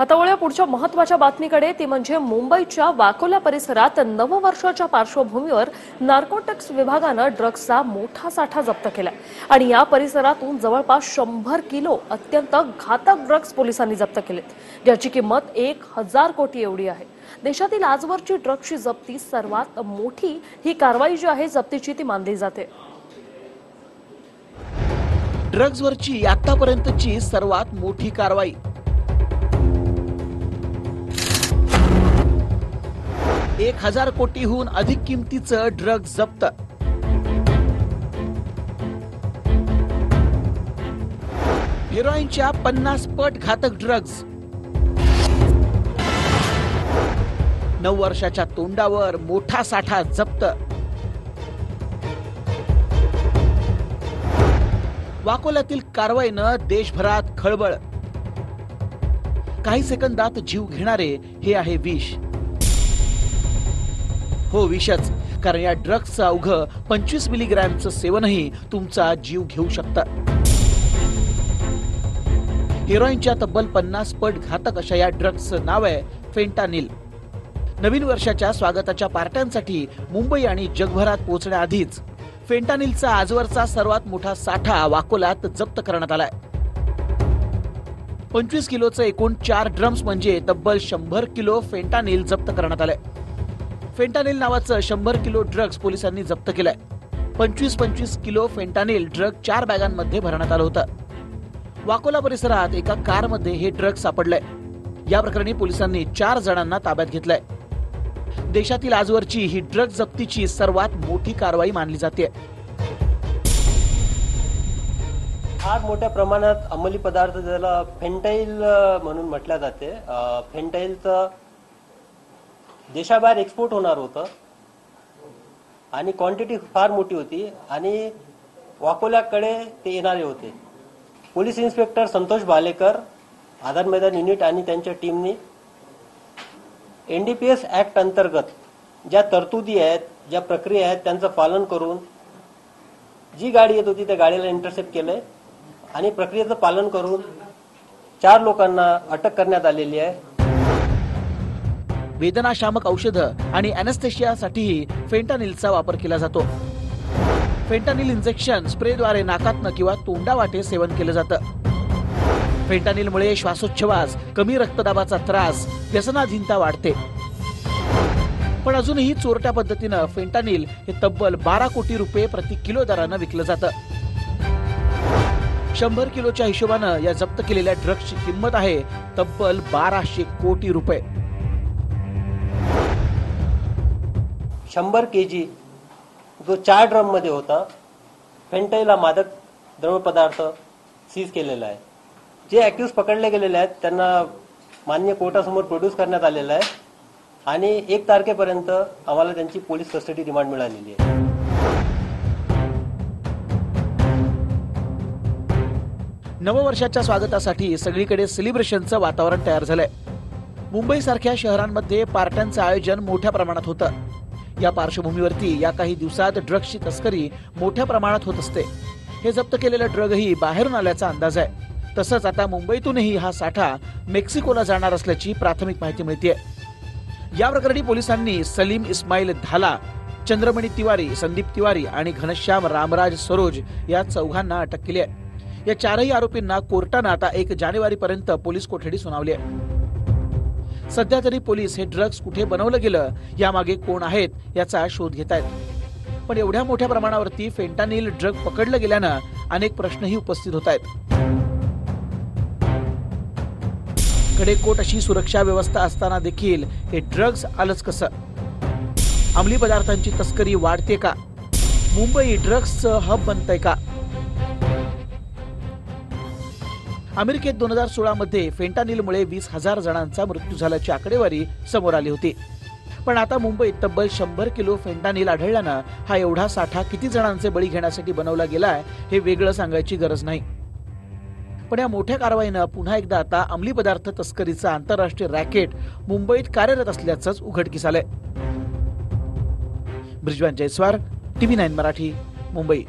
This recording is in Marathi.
आता वळूया पुढच्या महत्त्वाच्या बातमीकडे. ती म्हणजे मुंबईच्या वाकोला परिसरात नववर्षाच्या पार्श्वभूमीवर नार्कोटिक्स विभागानं ड्रग्जचा मोठा साठा जप्त केला आणि या परिसरातून जवळपास शंभर किलो अत्यंत घातक ड्रग्ज पोलिसांनी जप्त केलेत ज्याची किंमत एक हजार कोटी एवढी आहे. देशातील आजवरची ड्रग्जची जप्ती सर्वात मोठी ही कारवाई जी आहे जप्तीची ती मानली जाते. ड्रग्जवरची आतापर्यंतची सर्वात मोठी कारवाई एक हजार कोटीहून अधिक किमतीचं ड्रग जप्त. हिरोईनच्या पन्नास पट घातक ड्रग्ज नऊ वर्षाच्या तोंडावर मोठा साठा जप्त. वाकोल्यातील कारवाईनं देशभरात खळबळ. काही सेकंदात जीव घेणारे हे आहे विष. हो विषच. कारण या ड्रग्जचं अवघं पंचवीस मिलीग्रॅमचं सेवनही तुमचा जीव घेऊ शकतं. हिरोईनच्या तब्बल पन्नास पट घातक अशा या ड्रग्जचं नाव आहे फेंटानिल नवीन वर्षाच्या स्वागताच्या पार्ट्यांसाठी मुंबई आणि जगभरात पोहोचण्याआधीच फेंटानिलचा आजवरचा सर्वात मोठा साठा वाकोलात जप्त करण्यात आलाय. पंचवीस किलोचं एकूण चार ड्रम्स म्हणजे तब्बल शंभर किलो फेंटानिल जप्त करण्यात आलंय. फेंटानिल नावाचं शंभर किलो ड्रग्ज पोलिसांनी जप्त केलंय. पंचवीस पंचवीस किलो फेंटानिल ड्रग चार बॅगांमध्ये भरण्यात आलं होतं. वाकोला परिसरात एका कारमध्ये हे ड्रग सापडलंय. या प्रकरणी पोलिसांनी चार जणांना ताब्यात घेतलंय. देशातील आजवरची ही ड्रग जप्तीची सर्वात मोठी कारवाई मानली जाते फार मोठ्या प्रमाणात अंमली पदार्थ ज्याला फेंटाईल म्हणून म्हटल्या जाते. फेंटाईलचं देशाबाहेर एक्सपोर्ट होणार होतं. आणि क्वांटिटी फार मोठी होती. आणि वाकोल्याकडे ते येणारे होते. पोलीस इन्स्पेक्टर संतोष भालेकर आधार मैदान युनिट आणि त्यांच्या टीमनी एनडीपीएस ऍक्ट अंतर्गत ज्या तरतुदी आहेत ज्या प्रक्रिया आहेत त्यांचं पालन करून जी गाडी येत होती त्या गाडीला इंटरसेप्ट केलंय. आणि प्रक्रियेचं पालन करून चार लोकांना अटक करण्यात आलेली आहे. वेदनाशामक औषधं आणि अॅनेस्थेशियासाठीही फेंटानिलचा वापर केला जातो. फेंटानिल इंजेक्शन स्प्रेद्वारे नाकातनं किंवा तोंडावाटे सेवन केलं जातं. फेंटानिलमुळे श्वासोच्छवास कमी रक्तदाबाचा त्रास व्यसनाधीनता वाढते. पण अजूनही चोरट्या पद्धतीनं फेंटानिल हे तब्बल बारा कोटी रुपये प्रति किलो दरानं विकलं जातं. शंभर किलोच्या हिशोबानं या जप्त केलेल्या ड्रग्सची किंमत आहे तब्बल बाराशे कोटी रुपये. शंभर के जी जो चार ड्रममध्ये होता फेंटाईला मादक द्रव पदार्थ सीज केलेला आहे. जे ऍक्युज पकडले गेलेले आहेत त्यांना मान्य कोर्टासमोर प्रोड्यूस करण्यात आलेलं आहे आणि एक तारखेपर्यंत आम्हाला त्यांची पोलीस कस्टडी रिमांड मिळालेली आहे. नववर्षाच्या स्वागतासाठी सगळीकडे सेलिब्रेशनचं वातावरण तयार झालंय. मुंबईसारख्या शहरांमध्ये पार्ट्यांचं आयोजन मोठ्या प्रमाणात होतं. या पार्श्वभूमीवरती या काही दिवसात ड्रग्सची तस्करी मोठ्या प्रमाणात होत असते. हे जप्त केलेलं ड्रगही बाहेरून आल्याचा अंदाज आहे. तसंच आता मुंबईतूनही हा साठा मेक्सिकोला जाणार असल्याची प्राथमिक माहिती मिळते या प्रकरणी पोलिसांनी सलीम इस्माईल धाला चंद्रमणी तिवारी संदीप तिवारी आणि घनश्याम रामराज सरोज या चौघांना अटक केली आहे. या चारही आरोपींना कोर्टानं आता एक जानेवारी पर्यंत पोलीस कोठडी सुनावली आहे. सध्या तरी पोलीस हे ड्रग्ज कुठे बनवलं गेलं यामागे कोण आहेत याचा शोध घेत आहेत पण एवढ्या मोठ्या प्रमाणावरती फेंटानिल ड्रग पकडलं गेल्यानं अनेक प्रश्नही उपस्थित होत आहेत. कडेकोट अशी सुरक्षा व्यवस्था असताना देखील हे ड्रग्ज आलंच कसं? अंमली पदार्थांची तस्करी वाढते का? मुंबई ड्रग्जचं हब बनतंय का? अमेरिकेत दोन हजार सोळा मध्ये फेंटानिलमुळे वीस हजार जणांचा मृत्यू झाल्याची आकडेवारी समोर आली होती. पण आता मुंबईत तब्बल शंभर किलो फेंटानिल आढळल्यानं हा एवढा साठा किती जणांचे बळी घेण्यासाठी बनवला गेलाय हे वेगळं सांगायची गरज नाही. पण या मोठ्या कारवाईनं पुन्हा एकदा आता अंमली पदार्थ तस्करीचं आंतरराष्ट्रीय रॅकेट मुंबईत कार्यरत असल्याचंच उघडकीस आलंय. Brijwan Jaiswar TV nine Marathi Mumbai.